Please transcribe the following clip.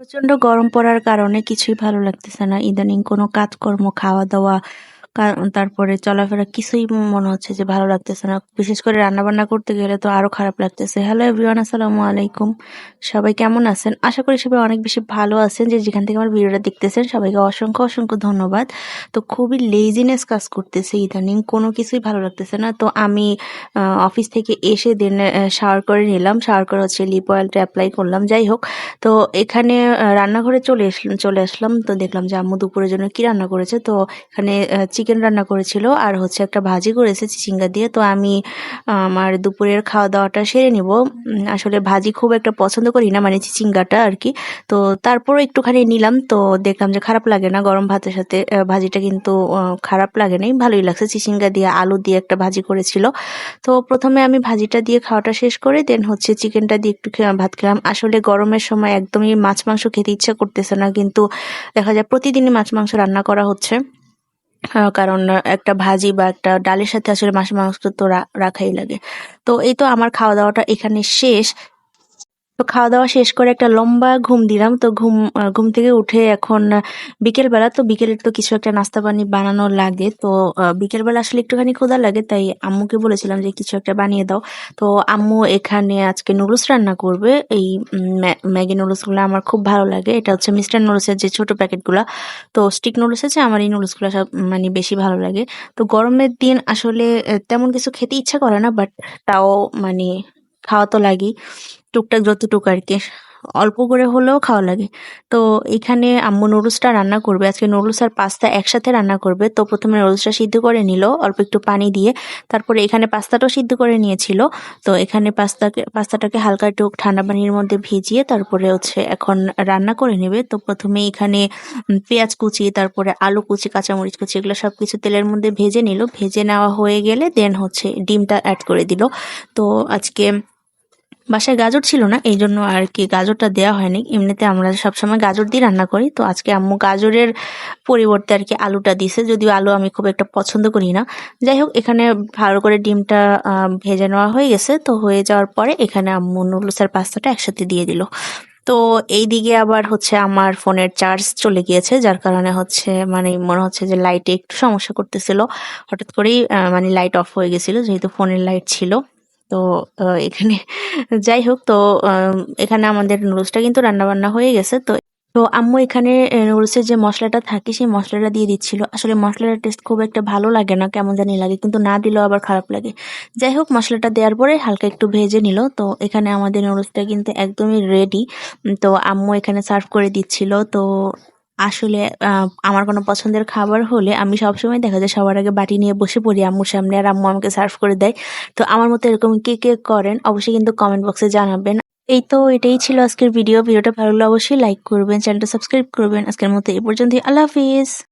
প্রচণ্ড গরম পড়ার কারণে কিছুই ভালো লাগতেছে না। ইদানিং কোনো কাজকর্ম খাওয়া দাওয়া তারপরে চলাফেরা কিছুই মনে হচ্ছে যে ভালো লাগতেছে না। বিশেষ করে রান্না বান্না করতে গেলে তো আরও খারাপ লাগতেছে। হ্যালো এভরিওয়ান আসসালামু আলাইকুম। সবাই কেমন আছেন? আশা করি সবাই অনেক বেশি ভালো আছেন যে যেখান থেকে আমার ভিডিওটা দেখতেছেন। সবাইকে অসংখ্য অসংখ্য ধন্যবাদ। তো খুবই লেজিনেস কাজ করতেছে ইদানিং, কোনো কিছুই ভালো লাগতেছে না। তো আমি অফিস থেকে এসে দেন শাওয়ার করে নিলাম। শাওয়ার করে হচ্ছে লিপ অয়েলটা অ্যাপ্লাই করলাম। যাই হোক, তো এখানে রান্নাঘরে চলে আসলাম চলে আসলাম। তো দেখলাম যে আম্মু দুপুরের জন্য কি রান্না করেছে। তো এখানে চিকেন রান্না করেছিল, আর হচ্ছে একটা ভাজি করেছে চিচিঙ্গা দিয়ে। তো আমি আমার দুপুরের খাওয়া দাওয়াটা সেরে নিব। আসলে ভাজি খুব একটা পছন্দ করি না মানে চিচিঙ্গাটা আর কি। তো তারপরও একটুখানি নিলাম, তো দেখলাম যে খারাপ লাগে না গরম ভাতের সাথে ভাজিটা কিন্তু খারাপ লাগে নাই, ভালোই লাগছে। চিচিঙ্গা দিয়ে আলু দিয়ে একটা ভাজি করেছিল। তো প্রথমে আমি ভাজিটা দিয়ে খাওয়াটা শেষ করে দেন হচ্ছে চিকেনটা দিয়ে একটু ভাত খেলাম। আসলে গরমের সময় একদমই মাছ মাংস খেতে ইচ্ছা করতেছে না, কিন্তু দেখা যায় প্রতিদিনই মাছ মাংস রান্না করা হচ্ছে। কারণ একটা ভাজি বা একটা ডালের সাথে আসলে মাছ মাংস তো রাখাই লাগে। তো এই তো আমার খাওয়া দাওয়াটা এখানে শেষ। তো খাওয়া দাওয়া শেষ করে একটা লম্বা ঘুম দিলাম। তো ঘুম ঘুম থেকে উঠে এখন বিকেল বেলা তো বিকেলের তো কিছু একটা নাস্তা পানি বানানো লাগে। তো বিকেল বেলা আসলে একটুখানি ক্ষুধা লাগে, তাই আম্মুকে বলেছিলাম যে কিছু একটা বানিয়ে দাও। তো আম্মু এখানে আজকে নুডলস রান্না করবে। এই ম্যাগি নুডলসগুলো আমার খুব ভালো লাগে। এটা হচ্ছে মিস্টার নুডলসের যে ছোট প্যাকেটগুলো। তো স্টিক নুডলস আছে, আমার এই নুডলসগুলো সব মানে বেশি ভালো লাগে। তো গরমের দিন আসলে তেমন কিছু খেতে ইচ্ছা করে না, বাট তাও মানে খাওয়া তো লাগেই, টুকটাক যতটুকু আর কি। অল্প করে হলেও খাওয়া লাগে। তো এখানে আম্মু নুডলসটা রান্না করবে। আজকে নুডলস আর পাস্তা একসাথে রান্না করবে। তো প্রথমে নুডলসটা সিদ্ধ করে নিল, অল্প একটু পানি দিয়ে। তারপরে এখানে পাস্তাটাও সিদ্ধ করে নিয়েছিল। তো এখানে পাস্তাকে, পাস্তাটাকে হালকা একটু ঠান্ডা পানির মধ্যে ভিজিয়ে তারপরে হচ্ছে এখন রান্না করে নেবে। তো প্রথমে এখানে পেঁয়াজ কুচি, তারপরে আলু কুচি, কাঁচামরিচ কুচি এগুলো সব কিছু তেলের মধ্যে ভেজে নিল। ভেজে নেওয়া হয়ে গেলে দেন হচ্ছে ডিমটা অ্যাড করে দিল। তো আজকে বাসায় গাজর ছিল না, এই জন্য আর কি গাজরটা দেওয়া হয়নি। এমনিতে আমরা সবসময় গাজর দিয়ে রান্না করি। তো আজকে আম্মু গাজরের পরিবর্তে আর কি আলুটা দিছে, যদিও আলু আমি খুব একটা পছন্দ করি না। যাই হোক, এখানে ভালো করে ডিমটা ভেজে নেওয়া হয়ে গেছে। তো হয়ে যাওয়ার পরে এখানে আম্মু নুডলস আর পাস্তাটা একসাথে দিয়ে দিল। তো এই দিকে আবার হচ্ছে আমার ফোনের চার্জ চলে গিয়েছে, যার কারণে হচ্ছে মানে মনে হচ্ছে যে লাইটে একটু সমস্যা করতেছিল। হঠাৎ করেই মানে লাইট অফ হয়ে গেছিল, যেহেতু ফোনের লাইট ছিল। তো এখানে যাই হোক তো এখানে আমাদের নুডলসটা কিন্তু রান্না বান্না হয়ে গেছে। তো তো আম্মু এখানে নুডলসের যে মশলাটা থাকে, সেই মশলাটা দিয়ে দিচ্ছিল। আসলে মশলাটার টেস্ট খুব একটা ভালো লাগে না, কেমন জানি লাগে, কিন্তু না দিলেও আবার খারাপ লাগে। যাই হোক মশলাটা দেওয়ার পরে হালকা একটু ভেজে নিল। তো, এখানে আমাদের নুডলসটা কিন্তু একদমই রেডি তো, আম্মু এখানে সার্ভ করে দিচ্ছিল। তো আসলে আমার কোনো পছন্দের খাবার হলে আমি সবসময় দেখা যায় সবার আগে বাটি নিয়ে বসে পড়ি আম্মুর সামনে আর আম্মু আমাকে সার্ভ করে দেয়। তো আমার মতো এরকম কে কে করেন অবশ্যই কিন্তু কমেন্ট বক্সে জানাবেন। এই তো এটাই ছিল আজকের ভিডিও ভিডিওটা ভালো লাগলে অবশ্যই লাইক করবেন চ্যানেলটা সাবস্ক্রাইব করবেন। আজকের মতো এই পর্যন্তই। আল্লাহ হাফিজ।